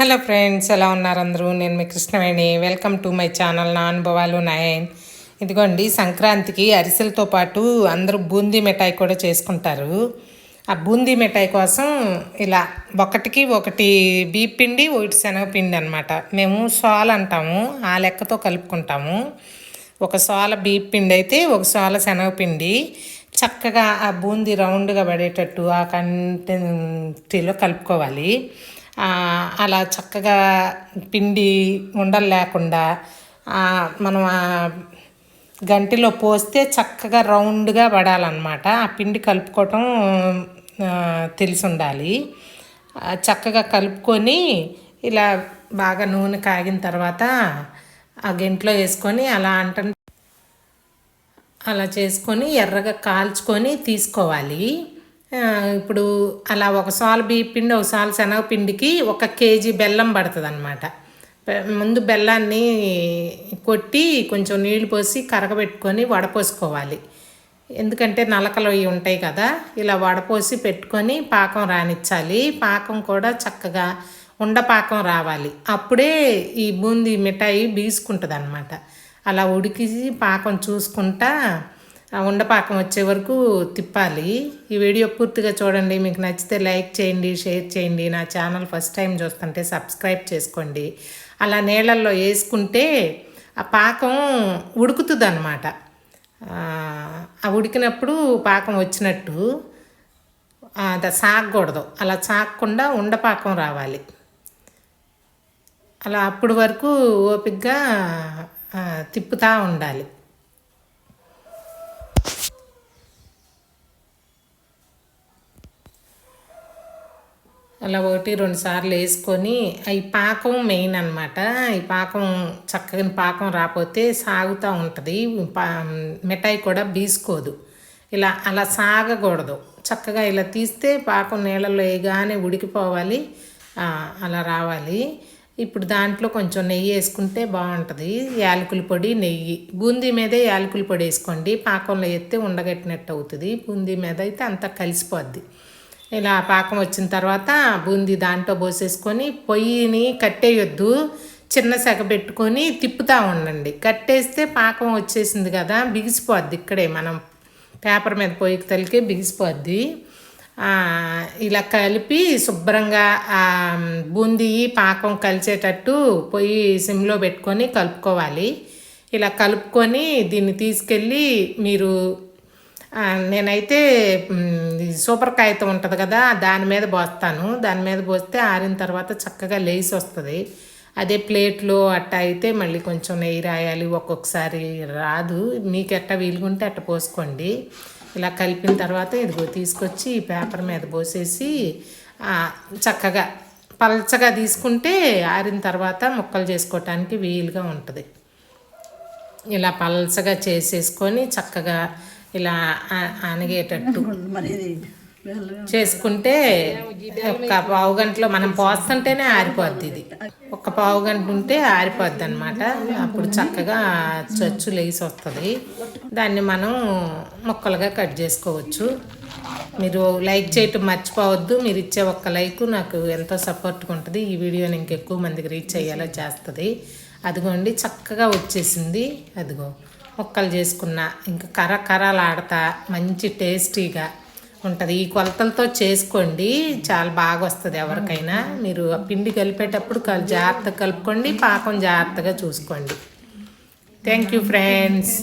Hello friends ఎలా ఉన్నారు అందరూ? నేను మీ Krishnaveni. Welcome to my channel నా అనుభవాలు నయన్ ఇదిగోండి సంక్రాంతికి అరిసెలతో పాటు అందరూ బూందీ మిఠాయి కూడా చేసుకుంటారు. ఆ బూందీ మిఠాయి కోసం ఇలా ఒకటికి ఒకటి బీప్ పిండి ఒకటి శనగపిండి అనమాట మేము సోల అంటాము ఆ లెక్కతో కలుపుకుంటాము. ఒక సోల బీప్ పిండి అయితే ఒక సోల శనగపిండి చక్కగా ఆ బూందీ రౌండ్గా పడేటట్టు ఆ కంటిలో కలుపుకోవాలి. అలా చక్కగా పిండి ఉండలు లేకుండా మనం ఆ గంటిలో పోస్తే చక్కగా రౌండ్గా పడాలన్నమాట. ఆ పిండి కలుపుకోవటం తెలిసి ఉండాలి చక్కగా కలుపుకొని ఇలా బాగా నూనె కాగిన తర్వాత ఆ గంటిలో వేసుకొని అలా అంట అలా చేసుకొని ఎర్రగా కాల్చుకొని తీసుకోవాలి. ఇప్పుడు అలా ఒక సాల్ బియ్యపిండి ఒక శనగపిండికి ఒక కేజీ బెల్లం పడుతుంది అనమాట ముందు బెల్లాన్ని కొట్టి కొంచెం నీళ్ళు పోసి కరగబెట్టుకొని వడపోసుకోవాలి. ఎందుకంటే నలకలు ఇవి ఉంటాయి కదా ఇలా వడపోసి పెట్టుకొని పాకం రానిచ్చాలి. పాకం కూడా చక్కగా ఉండపాకం రావాలి. అప్పుడే ఈ బూందీ మిఠాయి బీసుకుంటుంది అనమాట అలా ఉడికి పాకం చూసుకుంటా ఉండపాకం వచ్చే వరకు తిప్పాలి. ఈ వీడియో పూర్తిగా చూడండి. మీకు నచ్చితే లైక్ చేయండి షేర్ చేయండి. నా ఛానల్ ఫస్ట్ టైం చూస్తుంటే సబ్స్క్రైబ్ చేసుకోండి. అలా నీళ్ళల్లో వేసుకుంటే ఆ పాకం ఉడుకుతుంది అనమాట ఆ ఉడికినప్పుడు పాకం వచ్చినట్టు అది సాగకూడదు. అలా సాగకుండా ఉండపాకం రావాలి. అలా అప్పుడు వరకు ఓపిగ్గా తిప్పుతూ ఉండాలి. అలా ఒకటి రెండు సార్లు వేసుకొని ఈ పాకం మెయిన్ అనమాట ఈ పాకం చక్కగా పాకం రాకపోతే సాగుతూ ఉంటుంది. పా మిఠాయి కూడా బీసుకోదు. ఇలా అలా సాగకూడదు. చక్కగా ఇలా తీస్తే పాకం నీళ్ళలో వేయగానే ఉడికిపోవాలి. అలా రావాలి. ఇప్పుడు దాంట్లో కొంచెం నెయ్యి వేసుకుంటే బాగుంటుంది. యాలకుల పొడి నెయ్యి. బూందీ మీదే యాలకుల పొడి వేసుకోండి. పాకంలో ఎత్తే ఉండగట్టినట్టు అవుతుంది. బూందీ మీద అయితే అంతా కలిసిపోద్ది. ఇలా పాకం వచ్చిన తర్వాత బూందీ దాంట్లో పోసేసుకొని పొయ్యిని కట్టేయొద్దు. చిన్న సెగ పెట్టుకొని తిప్పుతూ ఉండండి. కట్టేస్తే పాకం వచ్చేసింది కదా బిగిసిపోద్ది ఇక్కడే మనం పేపర్ మీద పొయ్యికి తలికే బిగిసిపోద్ది. ఇలా కలిపి శుభ్రంగా బూందీ పాకం కలిసేటట్టు పొయ్యి సిమ్లో పెట్టుకొని కలుపుకోవాలి. ఇలా కలుపుకొని దీన్ని తీసుకెళ్ళి మీరు నేనైతే సూపర్ కాగితం ఉంటుంది కదా దాని మీద పోస్తాను. దాని మీద పోస్తే ఆరిన తర్వాత చక్కగా లేసి వస్తుంది. అదే ప్లేట్లో అట్ట అయితే మళ్ళీ కొంచెం నెయ్యి రాయాలి ఒక్కొక్కసారి రాదు. మీకు ఎట్ట వీలుగుంటే అట్ట పోసుకోండి. ఇలా కలిపిన తర్వాత ఇదిగో తీసుకొచ్చి ఈ పేపర్ మీద పోసేసి చక్కగా పలచగా తీసుకుంటే ఆరిన తర్వాత ముక్కలు చేసుకోవటానికి వీలుగా ఉంటుంది. ఇలా పలచగా చేసేసుకొని చక్కగా ఇలా బెల్లం చేసుకుంటే ఒక పావు గంటలో మనం పోస్తుంటేనే ఆరిపోద్ది ఇది. ఒక పావు గంట ఉంటే ఆరిపోద్ది అనమాట అప్పుడు చక్కగా చచ్చు లేసి వస్తుంది. దాన్ని మనం ముక్కలుగా కట్ చేసుకోవచ్చు. మీరు లైక్ చేయటం మర్చిపోవద్దు. మీరు ఇచ్చే ఒక్క లైక్ నాకు ఎంతో సపోర్ట్గా ఉంటుంది. ఈ వీడియోని ఇంకెక్కువ మందికి రీచ్ అయ్యేలా చేస్తుంది. అదిగోండి చక్కగా వచ్చేసింది. అదిగో. ముక్కలు చేసుకున్న ఇంకా కర్ర కర్రలు మంచి టేస్టీగా ఉంటుంది. ఈ కొలతలతో చేసుకోండి చాలా బాగా వస్తుంది ఎవరికైనా. మీరు పిండి కలిపేటప్పుడు జాగ్రత్తగా కలుపుకోండి పాకం జాగ్రత్తగా చూసుకోండి. Thank you friends